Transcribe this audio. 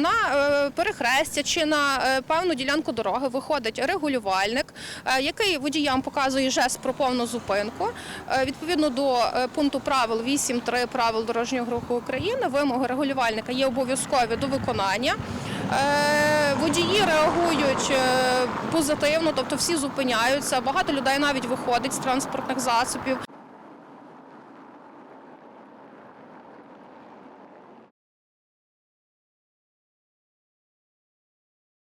на е, перехрестя чи на е, певну ділянку дороги виходить регулювальник, е, який водіям показує жест про повну зупинку. Відповідно до пункту правил 8.3 правил дорожнього руху України, вимоги регулювальника є обов'язкові до виконання. Водії реагують позитивно, тобто всі зупиняються. Багато людей навіть виходить з транспортних засобів.